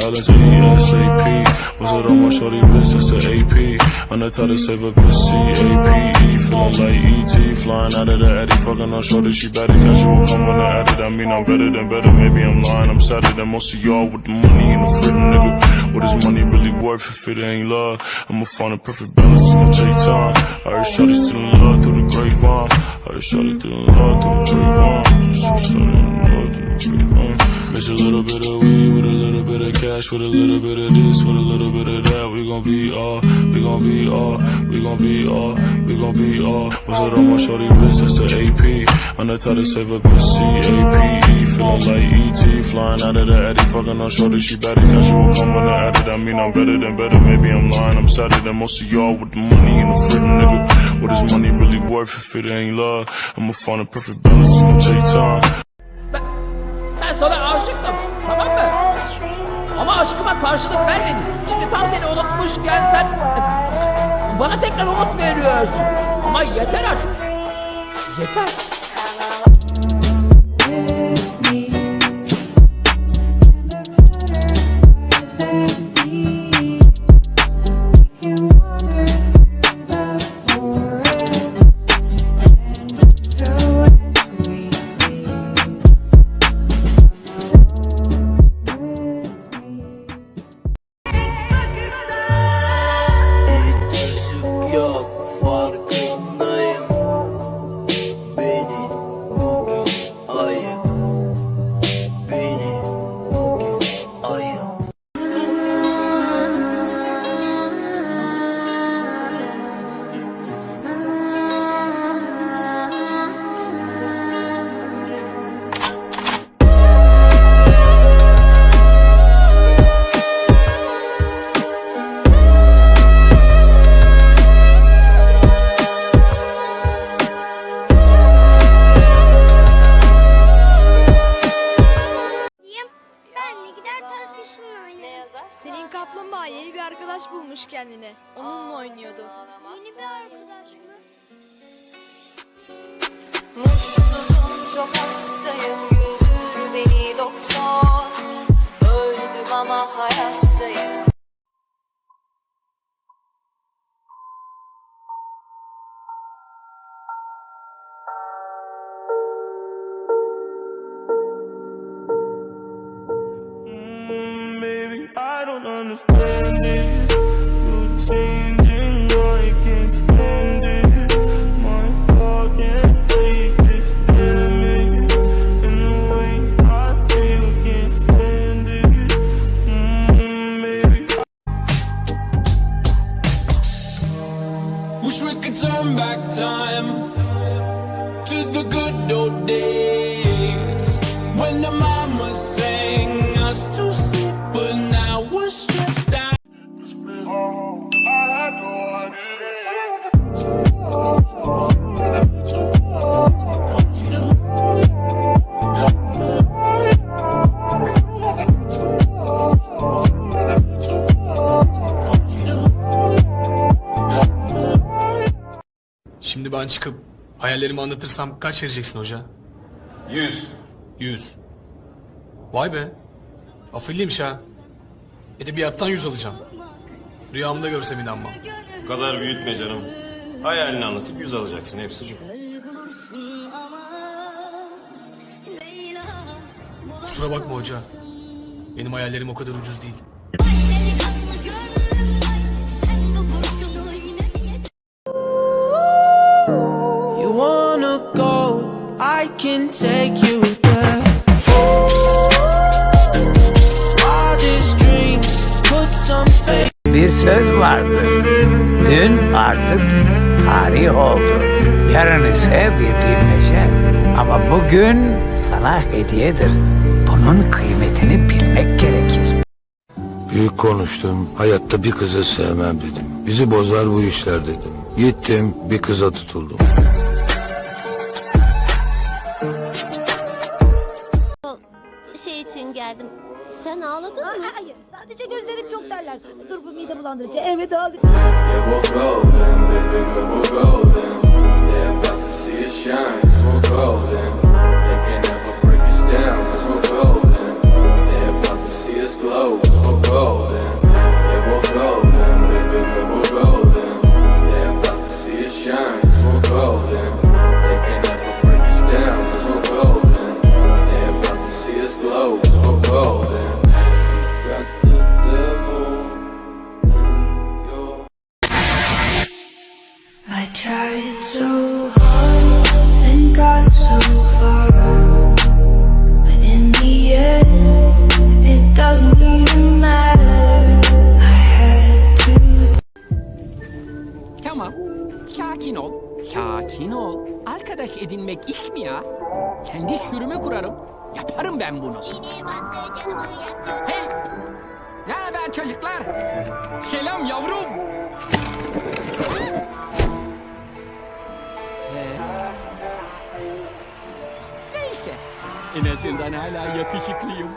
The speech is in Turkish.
L-S-A-P. What's it on my shorty wrist? It's a AP. On the to save a good C-A-P-E. Feeling like E.T. Flying out of the Eddie. Fucking on shorty, she better catch you will come when I add it. I mean, I'm better than better. Maybe I'm lying. I'm sadder than most of y'all with the money and the freedom, nigga. What is money really worth if it ain't love? I'ma find a perfect balance. It's gonna take time. I heard shorty still in love through the grapevine. I heard shorty still in love through the grapevine. Shorty in love through the grapevine. Mix a little bit of weed with a little bit of cash, with a little bit of this, with a little bit of that. We gon' be all, we gon' be all, we gon' be all, we gon' be all. What's it on my shorty wrist? It's a AP. On the to save a good C-A-P-E. Feeling like E.T. Flying out of the Eddie. Fucking on shorty, she better will come when I add it. I mean, I'm better than better. Maybe I'm lying. I'm sadder than most of y'all with the money and the freedom, nigga. What is money really worth if it ain't love? I'ma find a perfect balance. It's gonna take time. Sana aşıktım tamam mı? Ama aşkıma karşılık vermedin. Şimdi tam seni unutmuşken sen bana tekrar umut veriyorsun. Ama yeter artık. Yeter. Kaplumbağa yeni bir arkadaş bulmuş kendine. Onunla oynuyordu. Yeni bir arkadaş mı? Mutsuzum çok hastayım turn back time to the good old days when the mama sang us to sleep, Şimdi ben çıkıp hayallerimi anlatırsam kaç vereceksin hoca? Yüz. Yüz. Vay be. Afilliymiş ha. Edebiyattan yüz alacağım. Rüyamda görsem inanmam. Bu kadar büyütme canım. Hayalini anlatıp yüz alacaksın hepsi bu. Kusura bakma hoca. Benim hayallerim o kadar ucuz değil. Can take you there Bir söz vardı. Dün artık tarih oldu. Yarın ise bir bilmece. Ama bugün sana hediyedir. Bunun kıymetini bilmek gerekir. Büyük konuştum. Hayatta bir kızı sevmem dedim. Bizi bozar bu işler dedim. Gittim bir kıza tutuldum. Sen ağladın mı? Hayır, sadece gözlerim çok terler. Dur bu mide bulandırıcı. Evet we're golden, baby girl, we're golden They're about to see us shine, cause we're golden tried so hard and got so far, but in the end, it doesn't even matter. I had to Tamam. Sakin ol. Sakin ol. Arkadaş edinmek iş mi ya? Kendi sürümü kurarım. Yaparım ben bunu. Hey! Ne haber çocuklar? Selam yavrum. En azından hala yakışıklıyım.